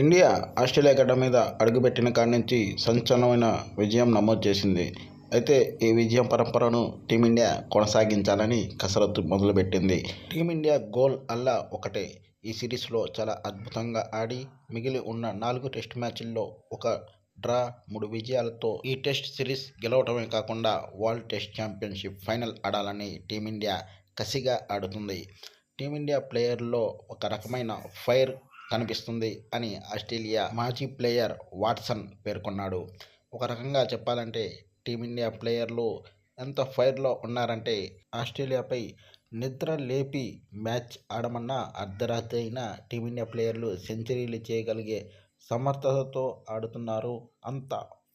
India Australia గడ్డ మీద అడుగుపెట్టిన కాడి నుంచి సంచలనమైన విజయం నమోదు చేసింది. అయితే ఈ విజయం పరంపరను టీమిండియా కొనసాగించాలని కసరత్తు మొదలుపెట్టింది. టీమిండియా గోల్ అల్లా ఒకటే. ఈ సిరీస్లో చాలా అద్భుతంగా ఆడి మిగిలి ఉన్న నాలుగు టెస్ట్ మ్యాచ్ల్లో ఒక డ్రా మూడు విజయాలతో ఈ టెస్ట్ సిరీస్ గెలవటమే కాకుండా వరల్డ్ టెస్ట్ ఛాంపియన్షిప్ ఫైనల్ ఆడాలని టీమిండియా కసిగా ఆడుతుంది. టీమిండియా ప్లేయర్లో ఒక రకమైన ఫైర్ కనిపిస్తుంది అని ఆస్ట్రేలియా మాజీ ప్లేయర్ వాట్సన్ పేర్కొన్నాడు. ఒక రకంగా చెప్పాలంటే టీమిండియా ప్లేయర్లు ఎంత ఫైర్లో ఉన్నారంటే ఆస్ట్రేలియాపై నిద్ర లేపి మ్యాచ్ ఆడమన్నా అర్ధరాత్రి అయినా టీమిండియా ప్లేయర్లు సెంచరీలు చేయగలిగే సమర్థతతో ఆడుతున్నారు. అంత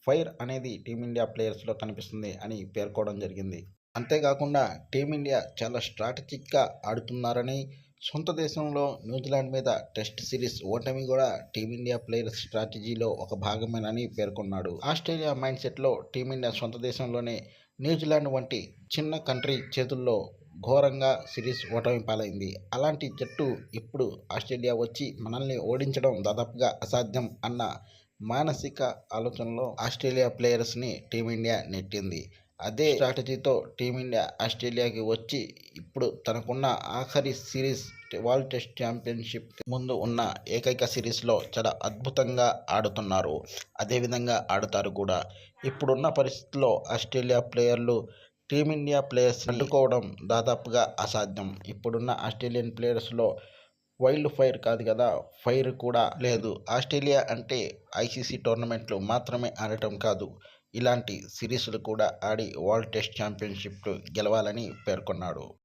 ఫైర్ అనేది టీమిండియా ప్లేయర్స్లో కనిపిస్తుంది అని పేర్కోవడం జరిగింది. అంతేకాకుండా టీమిండియా చాలా స్ట్రాటజిక్గా ఆడుతున్నారని సొంత దేశంలో న్యూజిలాండ్ మీద టెస్ట్ సిరీస్ ఓటమి కూడా టీమిండియా ప్లేయర్స్ స్ట్రాటజీలో ఒక భాగమేనని పేర్కొన్నాడు. ఆస్ట్రేలియా మైండ్ సెట్లో టీమిండియా సొంత దేశంలోనే న్యూజిలాండ్ వంటి చిన్న కంట్రీ చేతుల్లో ఘోరంగా సిరీస్ ఓటమి పాలైంది. అలాంటి జట్టు ఇప్పుడు ఆస్ట్రేలియా వచ్చి మనల్ని ఓడించడం దాదాపుగా అసాధ్యం అన్న మానసిక ఆలోచనలో ఆస్ట్రేలియా ప్లేయర్స్ని టీమిండియా నెట్టింది. అదే స్ట్రాటజీతో టీమిండియా ఆస్ట్రేలియాకి వచ్చి ఇప్పుడు తనకున్న ఆఖరి సిరీస్ వరల్డ్ టెస్ట్ ఛాంపియన్షిప్ ముందు ఉన్న ఏకైక సిరీస్లో చాలా అద్భుతంగా ఆడుతున్నారు. అదేవిధంగా ఆడుతారు కూడా. ఇప్పుడున్న పరిస్థితుల్లో ఆస్ట్రేలియా ప్లేయర్లు టీమిండియా ప్లేయర్స్ అడ్డుకోవడం దాదాపుగా అసాధ్యం. ఇప్పుడున్న ఆస్ట్రేలియన్ ప్లేయర్స్లో వైల్డ్ ఫైర్ కాదు కదా ఫైర్ కూడా లేదు. ఆస్ట్రేలియా అంటే ఐసీసీ టోర్నమెంట్లు మాత్రమే ఆడటం కాదు. ఇలాంటి సిరీస్లు కూడా ఆడి వరల్డ్ టెస్ట్ ఛాంపియన్షిప్లు గెలవాలని పేర్కొన్నాడు.